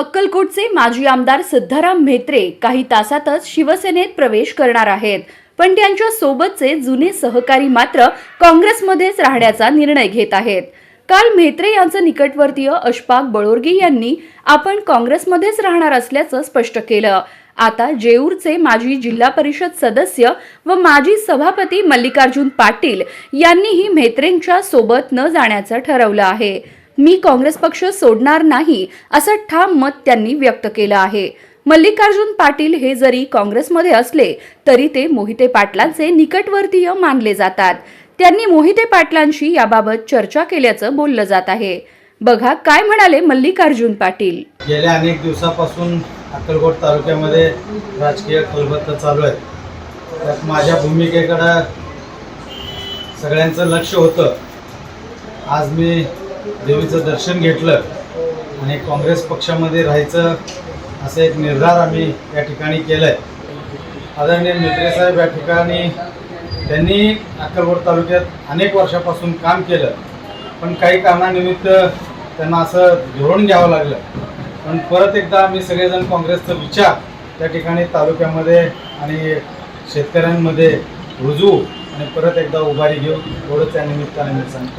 अक्कलकोटचे माजी आमदार सिद्धाराम म्हेत्रे काही तासातच शिवसेनेत प्रवेश करणार आहेत. पण त्यांच्या सोबतचे जुने सहकारी मात्र काँग्रेसमध्येच राहण्याचा निर्णय घेत आहेत. काल म्हेत्रे यांचं निकटवर्तीय अशफाक बळोरगी यांनी आपण काँग्रेसमध्येच राहणार असल्याचं स्पष्ट केलं. आता जेऊरचे माजी जिल्हा परिषद सदस्य व माजी सभापती मल्लिकार्जुन पाटील यांनीही म्हेत्रेंच्या सोबत न जाण्याचं ठरवलं आहे. मी काँग्रेस पक्ष सोडणार नाही असं ठाम मत त्यांनी व्यक्त केलं आहे. मल्लिकार्जुन पाटील हे जरी काँग्रेसमध्ये असले तरी ते मोहिते पाटलांचे निकटवर्तीय मानले जातात. त्यांनी मोहिते पाटलांशी याबाबत चर्चा केल्याचं बोललं जात आहे. बघा काय म्हणाले मल्लिकार्जुन पाटील. गेल्या अनेक दिवसापासून अक्कलकोट तालुक्यामध्ये राजकीय खलबत्ता चालू आहे त्यात माझ्या भूमिकेकडं सगळ्यांचं लक्ष होतं. आज मी देवीचं दर्शन घेतलं आणि काँग्रेस पक्षामध्ये राहायचं असं एक निर्धार आम्ही या ठिकाणी केलं आहे आदरणीय मित्रेसाहेब या ठिकाणी त्यांनी अक्कलकोट तालुक्यात अनेक वर्षापासून काम केलं. पण काही कारणानिमित्त त्यांना असं धोरण घ्यावं लागलं. पण परत एकदा आम्ही सगळेजण काँग्रेसचा विचार त्या ठिकाणी तालुक्यामध्ये आणि शेतकऱ्यांमध्ये रुजू आणि परत एकदा उभारी घेऊ एवढंच त्या निमित्ताने मी सांगतो.